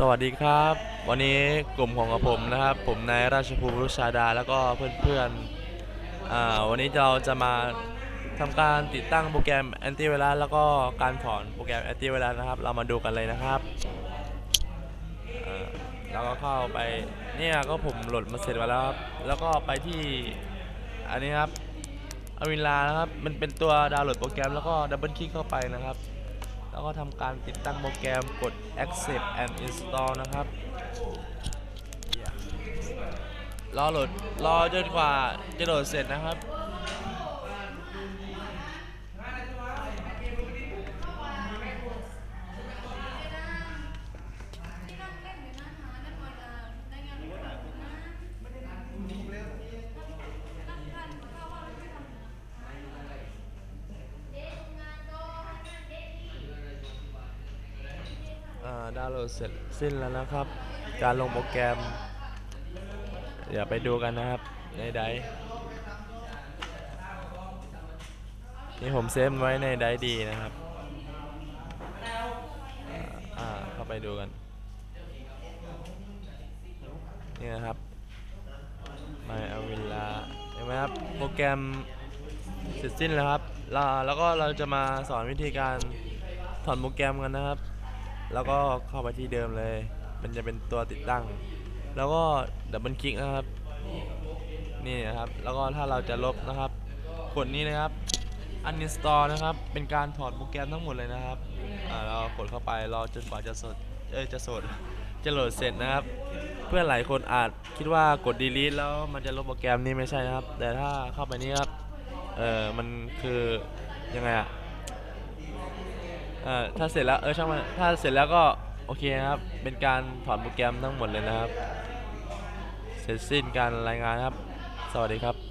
สวัสดีครับ วันนี้กลุ่มของกับผมนะครับ ผมนายราชภูมิรุชาดาแล้วก็เพื่อนๆวันนี้เราจะมาทำการติดตั้งโปรแกรมแอนตี้ไวรัสแล้วก็การถอนโปรแกรมแอนตี้ไวรัสนะครับ เรามาดูกันเลยนะครับอ่าแล้วก็เข้าไปเนี่ยก็ผมโหลดมาเสร็จมาแล้วครับแล้วก็ไปที่อันนี้ครับอวินลานะครับมันเป็นตัวดาวน์โหลดโปรแกรมแล้วก็ดับเบิลคลิกเข้าไปนะครับ แล้วก็ทำการติดตั้งโปรแกรมกด accept and install นะครับรอโหลดรอจนกว่าจะโหลดเสร็จนะครับ ดาวน์โหลดเสร็จสิ้นแล้วนะครับ การลงโปรแกรม เดี๋ยวไปดูกันนะครับในไดนี่ผมเซฟไว้ในไดดีนะครับอ่าเข้าไปดูกัน นี่นะครับ My a v i l a เห็นไหมครับ โปรแกรมเสร็จสิ้นแล้วครับล้วแล้วก็เราจะมาสอนวิธีการถอนโปรแกรมกันนะครับ แล้วก็เข้าไปที่เดิมเลย มันจะเป็นตัวติดตั้ง แล้วก็ดับเบิลคลิกนะครับ นี่นะครับ แล้วก็ถ้าเราจะลบนะครับกดนี้นะครับ uninstall นะครับ เป็นการถอดโปรแกรมทั้งหมดเลยนะครับเรากดเข้าไปรอจนกว่าจะสดเอ้ยจะสดจะโหลดเสร็จนะครับ เพื่อนหลายคนอาจคิดว่ากด delete แล้วมันจะลบโปรแกรมนี้ไม่ใช่นะครับ แต่ถ้าเข้าไปนี้ครับ เออมันคือยังไงอะ เอ่อถ้าเสร็จแล้วเออช่างมันถ้าเสร็จแล้วก็โอเคนะครับ เป็นการถอนโปรแกรมทั้งหมดเลยนะครับ เสร็จสิ้นการรายงานครับ สวัสดีครับ